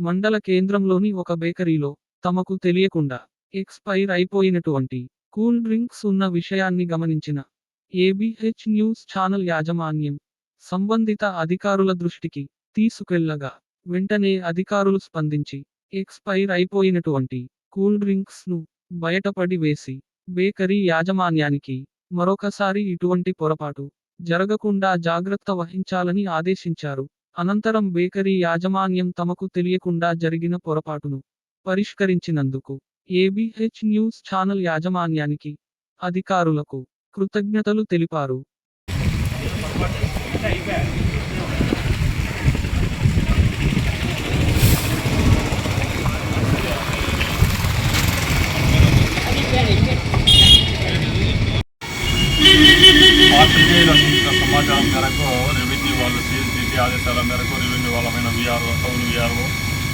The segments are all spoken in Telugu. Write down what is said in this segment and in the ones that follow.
మండల కేంద్రంలోని ఒక బేకరీలో తమకు తెలియకుండా ఎక్స్పైర్ అయిపోయినటువంటి కూల్ డ్రింక్స్ ఉన్న విషయాన్ని గమనించిన ఏబిహెచ్ న్యూస్ ఛానల్ యాజమాన్యం సంబంధిత అధికారుల దృష్టికి తీసుకెళ్ళగా వెంటనే అధికారులు స్పందించి ఎక్స్పైర్ అయిపోయినటువంటి కూల్ డ్రింక్స్ను బయటపడి వేసి బేకరీ యాజమాన్యానికి మరొకసారి ఇటువంటి పొరపాటు జరగకుండా జాగ్రత్త వహించాలని ఆదేశించారు. అనంతరం బేకరీ యాజమాన్యం తమకు తెలియకుండా జరిగిన పొరపాటును పరిష్కరించినందుకు ఏబిహెచ్ న్యూస్ ఛానల్ యాజమాన్యానికి అధికారులకు కృతజ్ఞతలు తెలిపారు. సమాచారం మేరకు ఆదేశాల మేరకు రెవెన్యూ వాళ్ళమైన విఆర్ఓ టౌన్ విఆర్ఓ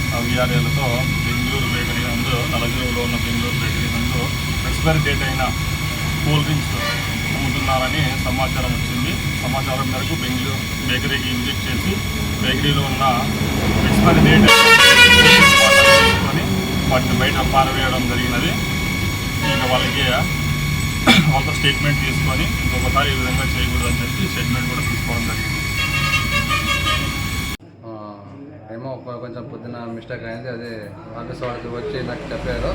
ఆ విఆర్ఏలతో బెంగళూరు బేకరీ నందు నలగిరిలో ఉన్న బెంగళూరు బేకరీ నందు ఎక్స్పైరీ డేట్ అయిన కూల్ డ్రింక్స్ అమ్ముతున్నారని సమాచారం వచ్చింది. సమాచారం మేరకు బెంగళూరు బేకరీకి విజిట్ చేసి బేకరీలో ఉన్న ఎక్స్పైరీ డేట్ తీసుకొని వాటిని బయట పారవేయడం జరిగినది. ఇంకా వాళ్ళకి వాళ్ళతో స్టేట్మెంట్ తీసుకొని ఇంకొకసారి ఈ విధంగా చేయకూడదని చెప్పి స్టేట్మెంట్ కూడా తీసుకోవడం జరిగింది ఆ, ఏమో కొంచెం పొద్దున మిస్టేక్ అయింది అది ఆఫీస్ వాళ్ళకి వచ్చి నాకు చెప్పారు.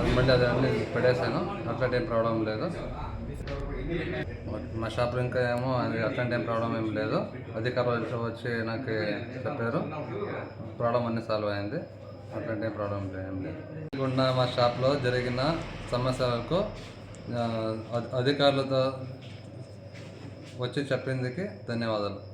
అది మళ్ళీ అది అన్ని పడేసాను అట్లాంటి ఏం ప్రాబ్లం లేదు. మా షాప్లో ఇంకా ఏమో అది అట్లాంటి ఏం ప్రాబ్లం ఏం లేదు. అధికారులు వచ్చి నాకు చెప్పారు. ప్రాబ్లం అన్నీ సాల్వ్ అయింది. అట్లాంటి ఏం ప్రాబ్లం ఏం లేదు. ఉన్న మా షాప్లో జరిగిన సమస్యలకు అధి- అధికారులతో వచ్చి చెప్పిందికి ధన్యవాదాలు.